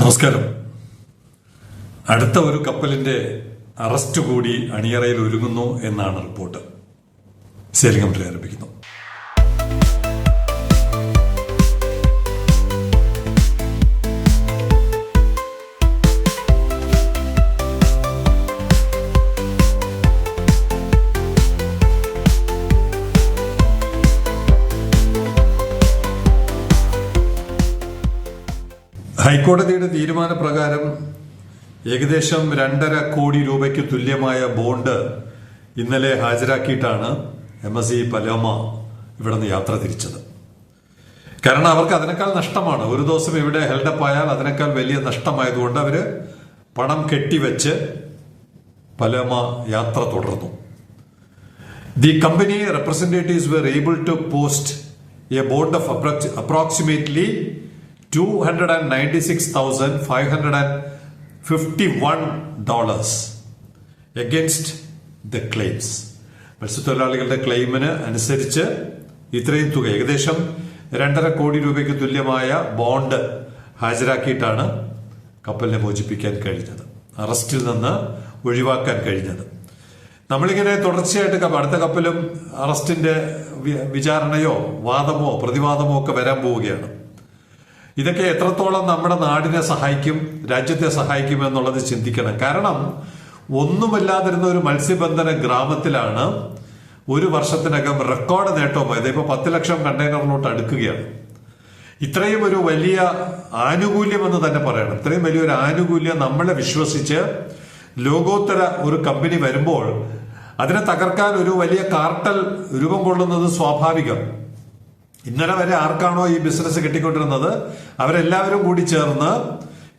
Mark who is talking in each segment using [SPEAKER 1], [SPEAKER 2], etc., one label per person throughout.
[SPEAKER 1] നമസ്കാരം. അടുത്ത ഒരു കപ്പലിന്റെ അറസ്റ്റ് കൂടി അണിയറയിൽ ഒരുങ്ങുന്നു എന്നാണ് റിപ്പോർട്ട്. കമ്പനി ആരംഭിക്കുന്നു ഹൈക്കോടതിയുടെ തീരുമാനപ്രകാരം ഏകദേശം രണ്ടര കോടി രൂപയ്ക്ക് തുല്യമായ ബോണ്ട് ഇന്നലെ ഹാജരാക്കിയിട്ടാണ് എം എസ് ഇ പലോമ ഇവിടെ നിന്ന് യാത്ര തിരിച്ചത്. കാരണം അവർക്ക് അതിനേക്കാൾ നഷ്ടമാണ്. ഒരു ദിവസം ഇവിടെ ഹെൽഡപ്പ് ആയാൽ അതിനേക്കാൾ വലിയ നഷ്ടമായതുകൊണ്ട് അവർ പണം കെട്ടിവെച്ച് പലോമ യാത്ര തുടർന്നു. The company representatives were able to post a bond of approximately 296,551 dollars against the claims. മത്സ്യത്തൊഴിലാളികളുടെ ക്ലെയിമിന് അനുസരിച്ച് ഇത്രയും തുക ഏകദേശം രണ്ടര കോടി രൂപയ്ക്ക് തുല്യമായ ബോണ്ട് ഹാജരാക്കിയിട്ടാണ് കപ്പലിനെ മോചിപ്പിക്കാൻ കഴിഞ്ഞത്. അറസ്റ്റിൽ നിന്ന് ഒഴിവാക്കാൻ കഴിഞ്ഞത്. നമ്മളിങ്ങനെ തുടർച്ചയായിട്ട് അടുത്ത കപ്പലും അറസ്റ്റിന്റെ വിചാരണയോ വാദമോ പ്രതിവാദമോ ഒക്കെ വരാൻ പോവുകയാണ്. ഇതൊക്കെ എത്രത്തോളം നമ്മുടെ നാടിനെ സഹായിക്കും രാജ്യത്തെ സഹായിക്കും എന്നുള്ളത് ചിന്തിക്കണം. കാരണം ഒന്നുമില്ലാതിരുന്ന ഒരു മത്സ്യബന്ധന ഗ്രാമത്തിലാണ് ഒരു വർഷത്തിനകം റെക്കോർഡ് നേട്ടവുമായത്. ഇപ്പൊ പത്ത് ലക്ഷം കണ്ടെയ്നറിലോട്ട് അടുക്കുകയാണ്. ഇത്രയും ഒരു വലിയ ആനുകൂല്യം എന്ന് തന്നെ പറയണം. ഇത്രയും വലിയൊരു ആനുകൂല്യം നമ്മളെ വിശ്വസിച്ച് ലോകോത്തര ഒരു കമ്പനി വരുമ്പോൾ അതിനെ തകർക്കാൻ ഒരു വലിയ കാർട്ടൽ രൂപം കൊള്ളുന്നത് സ്വാഭാവികം. ഇന്നലെ വരെ ആർക്കാണോ ഈ ബിസിനസ് കിട്ടിക്കൊണ്ടിരുന്നത്? അവരെല്ലാവരും കൂടി ചേർന്ന്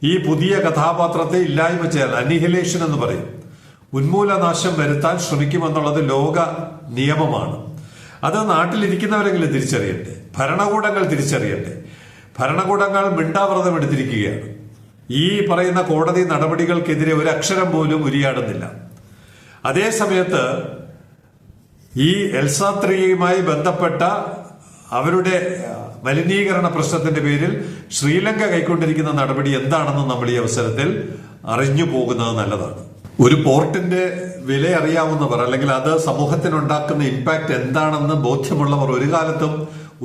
[SPEAKER 1] ഈ പുതിയ കഥാപാത്രത്തെ ഇല്ലായ്മ ചെയ്യാൻ അനിഹിലേഷൻ എന്ന് പറയും. ഉന്മൂലനാശം വരുത്താൻ ശ്രമിക്കുമെന്നുള്ളത് ലോക നിയമമാണ്. അത് നാട്ടിലിരിക്കുന്നവരെങ്കിലും തിരിച്ചറിയട്ടെ. ഭരണകൂടങ്ങൾ തിരിച്ചറിയട്ടെ. ഭരണകൂടങ്ങൾ മിണ്ടാവ്രതം എടുത്തിരിക്കുകയാണ്. ഈ പറയുന്ന കോടതി നടപടികൾക്കെതിരെ ഒരു അക്ഷരം പോലും ഉരിയാടുന്നില്ല. അതേ സമയത്ത് ഈ എൽസാത്രിയുമായി ബന്ധപ്പെട്ട അവരുടെ മലിനീകരണ പ്രശ്നത്തിന്റെ പേരിൽ ശ്രീലങ്ക കൈക്കൊണ്ടിരിക്കുന്ന നടപടി എന്താണെന്ന് നമ്മൾ ഈ അവസരത്തിൽ അറിഞ്ഞു പോകുന്നത് നല്ലതാണ്. ഒരു പോർട്ടിന്റെ വില അറിയാവുന്നവർ അല്ലെങ്കിൽ അത് സമൂഹത്തിനുണ്ടാക്കുന്ന ഇമ്പാക്ട് എന്താണെന്ന് ബോധ്യമുള്ളവർ ഒരു കാലത്തും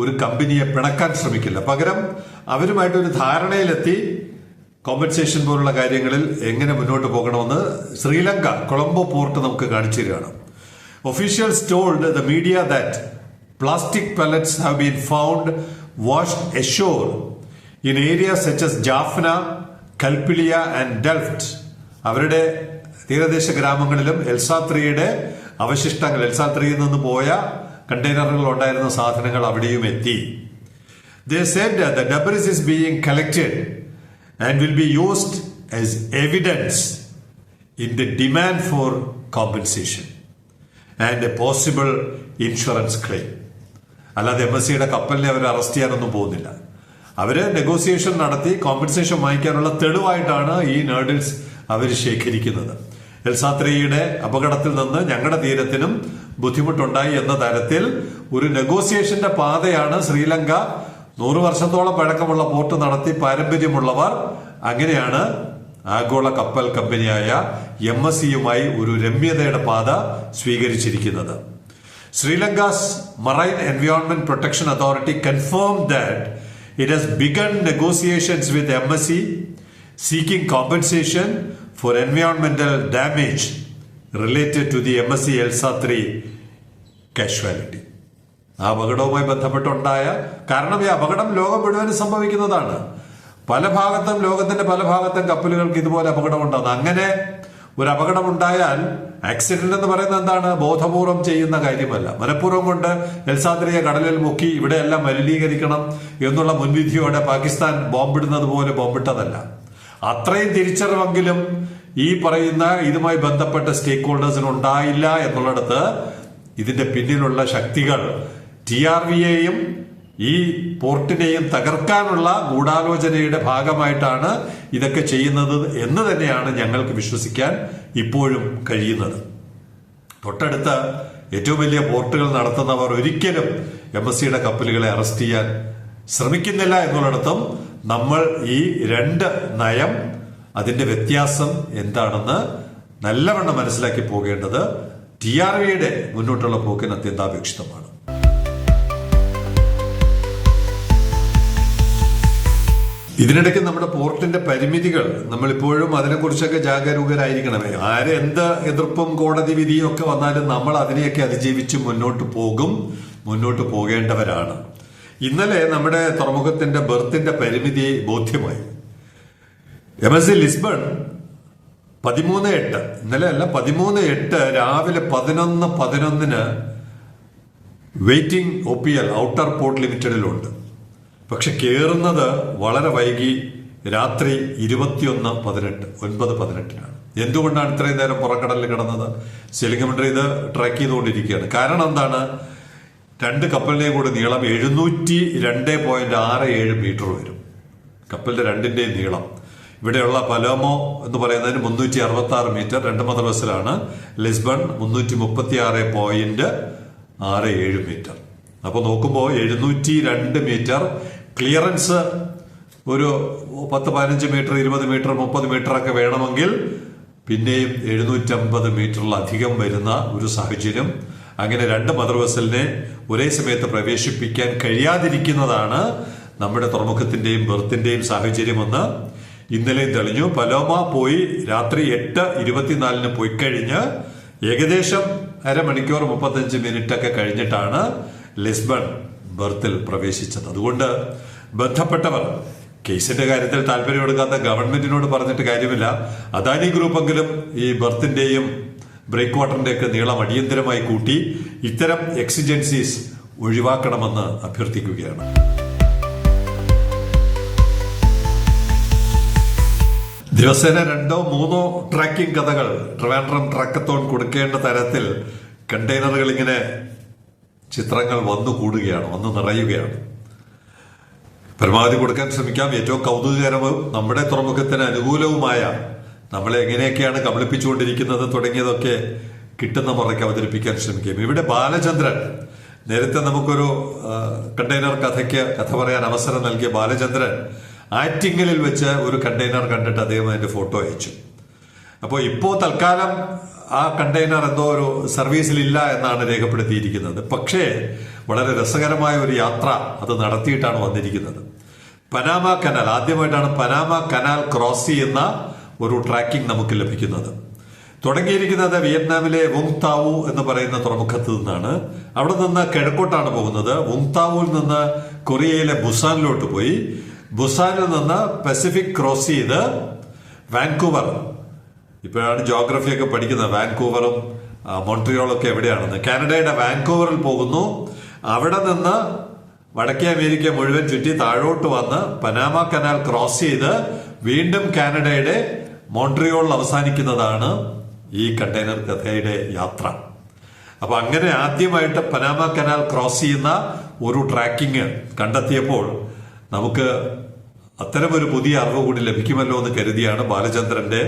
[SPEAKER 1] ഒരു കമ്പനിയെ പിണക്കാൻ ശ്രമിക്കില്ല. പകരം അവരുമായിട്ട് ഒരു ധാരണയിലെത്തി കോമ്പൻസേഷൻ പോലുള്ള കാര്യങ്ങളിൽ എങ്ങനെ മുന്നോട്ട് പോകണമെന്ന് ശ്രീലങ്ക കൊളംബോ പോർട്ട് നമുക്ക് കാണിച്ചു തരികയാണ്. Officials told the media that plastic pallets have been found washed ashore in area such as Jaffna Kalpitiya and Delft അവരുടെ തീരദേശ ഗ്രാമങ്ങളിലും എൽസാത്രിയുടെ അവശിഷ്ടങ്ങൾ എൽസാത്രിയിൽ നിന്ന് പോയ കണ്ടെയ്നറുകൾ ഉണ്ടായിരുന്ന സാധനങ്ങൾ അവിടെയും എത്തി the that the debris is being collected and will be used as evidence in the demand for compensation and a possible insurance claim. അല്ലാതെ എം എസ് സിയുടെ കപ്പലിനെ അവർ അറസ്റ്റ് ചെയ്യാനൊന്നും പോകുന്നില്ല. അവർ നെഗോസിയേഷൻ നടത്തി കോമ്പൻസേഷൻ വാങ്ങിക്കാനുള്ള തെളിവായിട്ടാണ് ഈ നേഡിൽസ് അവർ ശേഖരിക്കുന്നത്. എൽസാത്രിയുടെ അപകടത്തിൽ നിന്ന് ഞങ്ങളുടെ തീരത്തിനും ബുദ്ധിമുട്ടുണ്ടായി എന്ന തരത്തിൽ ഒരു നെഗോസിയേഷന്റെ പാതയാണ് ശ്രീലങ്ക. നൂറ് വർഷത്തോളം പഴക്കമുള്ള പോർട്ട് നടത്തി പാരമ്പര്യമുള്ളവർ അങ്ങനെയാണ് ആഗോള കപ്പൽ കമ്പനിയായ എം എസ് സിയുമായി ഒരു രമ്യതയുടെ പാത സ്വീകരിച്ചിരിക്കുന്നത്. Protection authority confirm that it has begun negotiations with M S C seeking compensation for എൻവയോൺമെന്റൽ damage related to the M S C Elsa three casualty. ആ അപകടവുമായി ബന്ധപ്പെട്ടുണ്ടായ കാരണം ഈ അപകടം ലോകം മുഴുവനും സംഭവിക്കുന്നതാണ്. പല ഭാഗത്തും ലോകത്തിന്റെ പല ഭാഗത്തും കപ്പലുകൾക്ക് ഇതുപോലെ അപകടമുണ്ടാകുന്നു. അങ്ങനെ ഒരു അപകടം ഉണ്ടായാൽ ആക്സിഡന്റ് എന്ന് പറയുന്നത് എന്താണ്? ബോധപൂർവം ചെയ്യുന്ന കാര്യമല്ല. മനഃപൂർവം കൊണ്ട് എൽസാദ്രിയെ കടലിൽ മുക്കി ഇവിടെയെല്ലാം മലിനീകരിക്കണം എന്നുള്ള മുൻവിധിയോടെ പാകിസ്ഥാൻ ബോംബിടുന്നത് പോലെ ബോംബിട്ടതല്ല. അത്രയും തിരിച്ചറിവെങ്കിലും ഈ പറയുന്ന ഇതുമായി ബന്ധപ്പെട്ട സ്റ്റേക്ക് ഹോൾഡേഴ്സിന് ഉണ്ടായില്ല എന്നുള്ളിടത്ത് ഇതിന്റെ പിന്നിലുള്ള ശക്തികൾ ടി ആർ വിയെയും ഈ പോർട്ടിനെയും തകർക്കാനുള്ള ഗൂഢാലോചനയുടെ ഭാഗമായിട്ടാണ് ഇതൊക്കെ ചെയ്യുന്നത് എന്ന് തന്നെയാണ് ഞങ്ങൾക്ക് വിശ്വസിക്കാൻ ഇപ്പോഴും കഴിയുന്നത്. തൊട്ടടുത്ത ഏറ്റവും വലിയ പോർട്ടുകൾ നടത്തുന്നവർ ഒരിക്കലും എം എസ് സിയുടെ കപ്പലുകളെ അറസ്റ്റ് ചെയ്യാൻ ശ്രമിക്കുന്നില്ല എന്നുള്ളിടത്തും നമ്മൾ ഈ രണ്ട് നയം അതിന്റെ വ്യത്യാസം എന്താണെന്ന് നല്ലവണ്ണം മനസ്സിലാക്കി പോകേണ്ടത് ടി ആർ വിയുടെ മുന്നോട്ടുള്ള പോക്കിന് അത്യന്താപേക്ഷിതമാണ്. ഇതിനിടയ്ക്ക് നമ്മുടെ പോർട്ടിന്റെ പരിമിതികൾ നമ്മളിപ്പോഴും അതിനെക്കുറിച്ചൊക്കെ ജാഗരൂകരായിരിക്കണമേ. ആര് എന്ത് എതിർപ്പും കോടതി വിധിയും ഒക്കെ വന്നാലും നമ്മൾ അതിനെയൊക്കെ അതിജീവിച്ച് മുന്നോട്ട് പോകും. മുന്നോട്ട് പോകേണ്ടവരാണ്. ഇന്നലെ നമ്മുടെ തുറമുഖത്തിന്റെ ബർത്തിന്റെ പരിമിതി ബോധ്യമായി. എം എസ് സി ലിസ്ബൺ പതിമൂന്ന് എട്ട് ഇന്നലെ അല്ല പതിമൂന്ന് എട്ട് രാവിലെ പതിനൊന്ന് പതിനൊന്നിന് waiting O P L outer port ലിമിറ്റഡിലുണ്ട്. പക്ഷെ കയറുന്നത് വളരെ വൈകി രാത്രി ഇരുപത്തിയൊന്ന് പതിനെട്ട് ഒൻപത് പതിനെട്ടിനാണ്. എന്തുകൊണ്ടാണ് ഇത്രയും നേരം പുറക്കടലിൽ കിടന്നത്? സെലിംഗമണ്ഡറി ഇത് ട്രാക്ക് ചെയ്തുകൊണ്ടിരിക്കുകയാണ്. കാരണം എന്താണ്? രണ്ട് കപ്പലിനെയും കൂടി നീളം എഴുന്നൂറ്റി രണ്ട് പോയിന്റ് ആറ് ഏഴ് മീറ്റർ വരും. കപ്പലിന്റെ രണ്ടിന്റെയും നീളം. ഇവിടെയുള്ള പലോമോ എന്ന് പറയുന്നതിന് മുന്നൂറ്റി അറുപത്തി ആറ് മീറ്റർ. രണ്ട് മദ്രസിലാണ് ലിസ്ബൺ മുന്നൂറ്റി മുപ്പത്തി ആറ് പോയിന്റ് ആറ് ഏഴ് മീറ്റർ. അപ്പോൾ നോക്കുമ്പോൾ എഴുന്നൂറ്റി രണ്ട് മീറ്റർ ക്ലിയറൻസ് ഒരു പത്ത് പതിനഞ്ച് മീറ്റർ ഇരുപത് മീറ്റർ മുപ്പത് മീറ്റർ ഒക്കെ വേണമെങ്കിൽ പിന്നെയും എഴുന്നൂറ്റമ്പത് മീറ്ററിലധികം വരുന്ന ഒരു സാഹചര്യം. അങ്ങനെ രണ്ട് മദർ വെസലിനെ ഒരേ സമയത്ത് പ്രവേശിപ്പിക്കാൻ കഴിയാതിരിക്കുന്നതാണ് നമ്മുടെ തുറമുഖത്തിന്റെയും ബെർത്തിന്റെയും സാഹചര്യമെന്ന് ഇന്നലെയും തെളിഞ്ഞു. പലോമ പോയി രാത്രി എട്ട് ഇരുപത്തിനാലിന് പോയി കഴിഞ്ഞ് ഏകദേശം അരമണിക്കൂർ മുപ്പത്തഞ്ച് മിനിറ്റ് ഒക്കെ കഴിഞ്ഞിട്ടാണ് ലിസ്ബൺ ബർത്തിൽ പ്രവേശിച്ചത്. അതുകൊണ്ട് ബന്ധപ്പെട്ടവർ കേസിന്റെ കാര്യത്തിൽ താല്പര്യം എടുക്കാത്ത ഗവൺമെന്റിനോട് പറഞ്ഞിട്ട് കാര്യമില്ല. അദാനി ഗ്രൂപ്പെങ്കിലും ഈ ബർത്തിന്റെയും ബ്രേക്ക് വാട്ടറിന്റെ ഒക്കെ നീളം അടിയന്തരമായി കൂട്ടി ഇത്തരം എക്സിജൻസീസ് ഒഴിവാക്കണമെന്ന് അഭ്യർത്ഥിക്കുകയാണ്. ദിവസേന രണ്ടോ മൂന്നോ ട്രാക്കിംഗ് കഥകൾ ട്രിവാൻഡ്രം ട്രാക്കത്തോൺ കൊടുക്കേണ്ട തരത്തിൽ കണ്ടെയ്നറുകൾ ഇങ്ങനെ ചിത്രങ്ങൾ വന്നു കൂടുകയാണ് വന്നു നിറയുകയാണ്. പരമാവധി കൊടുക്കാൻ ശ്രമിക്കാം. ഏറ്റവും കൗതുകകരവും നമ്മുടെ തുറമുഖത്തിന് അനുകൂലവുമായ നമ്മളെ എങ്ങനെയൊക്കെയാണ് കബളിപ്പിച്ചുകൊണ്ടിരിക്കുന്നത് തുടങ്ങിയതൊക്കെ കിട്ടുന്ന മുറയ്ക്ക് അവതരിപ്പിക്കാൻ ശ്രമിക്കാം ഇവിടെ ബാലചന്ദ്രൻ നേരത്തെ നമുക്കൊരു കണ്ടെയ്നർ കഥയ്ക്ക് കഥ പറയാൻ അവസരം നൽകിയ ബാലചന്ദ്രൻ ആറ്റിങ്ങലിൽ വെച്ച് ഒരു കണ്ടെയ്നർ കണ്ടിട്ട് അദ്ദേഹം അതിന്റെ ഫോട്ടോ അയച്ചു. അപ്പോൾ ഇപ്പോൾ തൽക്കാലം ആ കണ്ടെയ്നർ എന്തോ ഒരു സർവീസിലില്ല എന്നാണ് രേഖപ്പെടുത്തിയിരിക്കുന്നത്. പക്ഷേ വളരെ രസകരമായ ഒരു യാത്ര അത് നടത്തിയിട്ടാണ് വന്നിരിക്കുന്നത്. പനാമ കനാൽ ആദ്യമായിട്ടാണ് പനാമ കനാൽ ക്രോസ് ചെയ്യുന്ന ഒരു ട്രാക്കിംഗ് നമുക്ക് ലഭിക്കുന്നത്. തുടങ്ങിയിരിക്കുന്നത് വിയറ്റ്നാമിലെ വുങ് താവു എന്ന് പറയുന്ന തുറമുഖത്ത് നിന്നാണ്. അവിടെ നിന്ന് കിഴക്കോട്ടാണ് പോകുന്നത്. വുങ് താവുവിൽ നിന്ന് കൊറിയയിലെ ബുസാനിലോട്ട് പോയി. ബുസാനിൽ നിന്ന് പസഫിക് ക്രോസ് ചെയ്ത് വാൻകൂവർ ഇപ്പോഴാണ് ജോഗ്രഫി ഒക്കെ പഠിക്കുന്നത്. വാൻകൂവറും മോൺട്രിയോളൊക്കെ എവിടെയാണെന്ന്. കാനഡയുടെ വാൻകൂവറിൽ പോകുന്നു. അവിടെ നിന്ന് വടക്കേ അമേരിക്ക മുഴുവൻ ചുറ്റി താഴോട്ട് വന്ന് പനാമ കനാൽ ക്രോസ് ചെയ്ത് വീണ്ടും കാനഡയുടെ മോൺട്രിയോളിൽ അവസാനിക്കുന്നതാണ് ഈ കണ്ടെയ്നർ കഥയുടെ യാത്ര. അപ്പൊ അങ്ങനെ ആദ്യമായിട്ട് പനാമ കനാൽ ക്രോസ് ചെയ്യുന്ന ഒരു ട്രാക്കിംഗ് കണ്ടെത്തിയപ്പോൾ നമുക്ക് അത്തരമൊരു പുതിയ അറിവ് കൂടി ലഭിക്കുമല്ലോ എന്ന് കരുതിയാണ് ബാലചന്ദ്രന്റെ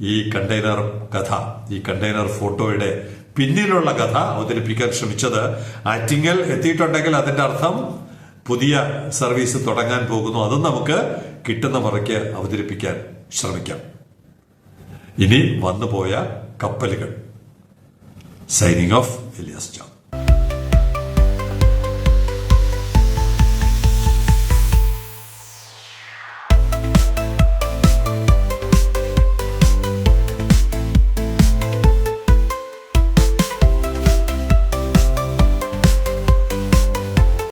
[SPEAKER 1] ഈ കണ്ടെയ്നർ കഥ ഈ കണ്ടെയ്നർ ഫോട്ടോയുടെ പിന്നിലുള്ള കഥ അവതരിപ്പിക്കാൻ ശ്രമിച്ചത് ആറ്റിങ്ങൽ എത്തിയിട്ടുണ്ടെങ്കിൽ അതിന്റെ അർത്ഥം പുതിയ സർവീസ് തുടങ്ങാൻ പോകുന്നു. അതും നമുക്ക് കിട്ടുന്ന മുറയ്ക്ക് അവതരിപ്പിക്കാൻ ശ്രമിക്കാം. ഇനി വന്നുപോയ കപ്പലുകൾ. Signing off Elias John